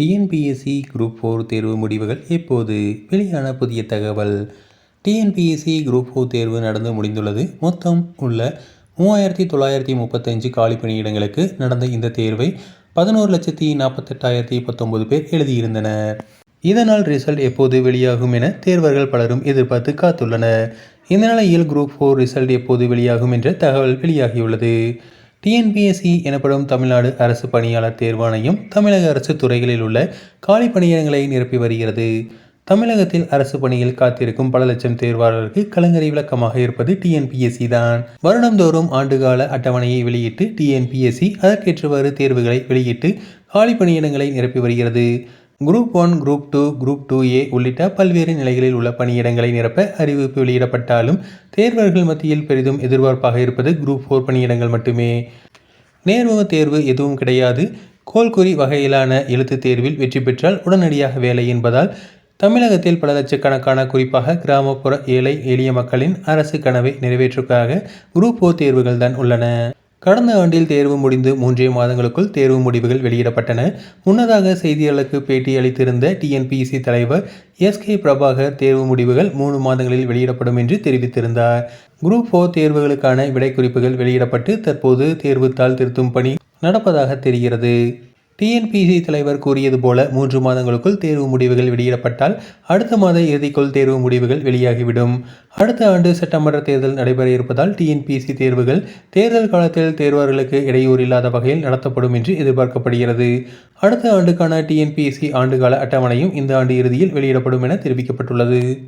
TNPSC group four தேர்வு முடிவுகள் இப்போது வெளியான புதிய தகவல். டிஎன்பிஎஸ்சி குரூப் ஃபோர் தேர்வு நடந்து முடிந்துள்ளது. மொத்தம் உள்ள மூவாயிரத்தி தொள்ளாயிரத்தி முப்பத்தஞ்சு காலி பணியிடங்களுக்கு நடந்த இந்த தேர்வை பதினோரு லட்சத்தி நாற்பத்தெட்டாயிரத்தி பத்தொன்பது பேர் எழுதியிருந்தனர். இதனால் ரிசல்ட் எப்போது வெளியாகும் என தேர்வர்கள் பலரும் எதிர்பார்த்து காத்துள்ளனர். இந்த நிலையில் குரூப் ஃபோர் ரிசல்ட் எப்போது வெளியாகும் என்ற தகவல் வெளியாகியுள்ளது. டிஎன்பிஎஸ்சி எனப்படும் தமிழ்நாடு அரசு பணியாளர் தேர்வாணையம் தமிழக அரசு துறைகளில் உள்ள காலி பணியிடங்களை நிரப்பி வருகிறது. தமிழகத்தில் அரசு பணியில் காத்திருக்கும் பல லட்சம் தேர்வாளருக்கு கலங்கரை விளக்கமாக இருப்பது டிஎன்பிஎஸ்சி தான். வருடந்தோறும் ஆண்டுகால அட்டவணையை வெளியிட்டு டிஎன்பிஎஸ்சி அதற்கேற்றவாறு தேர்வுகளை வெளியிட்டு காலி பணியிடங்களை நிரப்பி வருகிறது. Group one group two group two A உள்ளிட்ட பல்வேறு நிலைகளில் உள்ள பணியிடங்களை நிரப்ப அறிவிப்பு வெளியிடப்பட்டாலும் தேர்வர்கள் மத்தியில் பெரிதும் எதிர்பார்ப்பாக இருப்பது குரூப் ஃபோர் பணியிடங்கள் மட்டுமே. நேர்முக தேர்வு எதுவும் கிடையாது. கோல்குறி வகையிலான எழுத்துத் தேர்வில் வெற்றி பெற்றால் உடனடியாக வேலை என்பதால் தமிழகத்தில் பல லட்சக்கணக்கான குறிப்பாக கிராமப்புற ஏழை எளிய மக்களின் அரசு கனவை நிறைவேற்றுவதற்காக குரூப் ஓ தேர்வுகள் தான் உள்ளன. கடந்த ஆண்டில் தேர்வு முடிந்து மூன்றே மாதங்களுக்குள் தேர்வு முடிவுகள் வெளியிடப்பட்டன. முன்னதாக செய்தியாளருக்கு பேட்டி அளித்திருந்த டிஎன்பிசி தலைவர் எஸ் கே பிரபாகர் தேர்வு முடிவுகள் மூணு மாதங்களில் வெளியிடப்படும் என்று தெரிவித்திருந்தார். குரூப் ஃபோர் தேர்வுகளுக்கான விடைக்குறிப்புகள் வெளியிடப்பட்டு தற்போது தேர்வுத்தாள் திருத்தும் பணி நடப்பதாக தெரிகிறது. டிஎன்பிசி தலைவர் கூறியது போல மூன்று மாதங்களுக்குள் தேர்வு முடிவுகள் வெளியிடப்பட்டால் அடுத்த மாத இறுதிக்குள் தேர்வு முடிவுகள் வெளியாகிவிடும். அடுத்த ஆண்டு சட்டமன்ற தேர்தல் நடைபெற இருப்பதால் டிஎன்பிசி தேர்வுகள் தேர்தல் காலத்தில் தேர்வர்களுக்கு இடையூறு இல்லாத வகையில் நடத்தப்படும் என்று எதிர்பார்க்கப்படுகிறது. அடுத்த ஆண்டுக்கான டிஎன்பிஎஸ்சி ஆண்டுகால அட்டவணையும் இந்த ஆண்டு இறுதியில் வெளியிடப்படும் என தெரிவிக்கப்பட்டுள்ளது.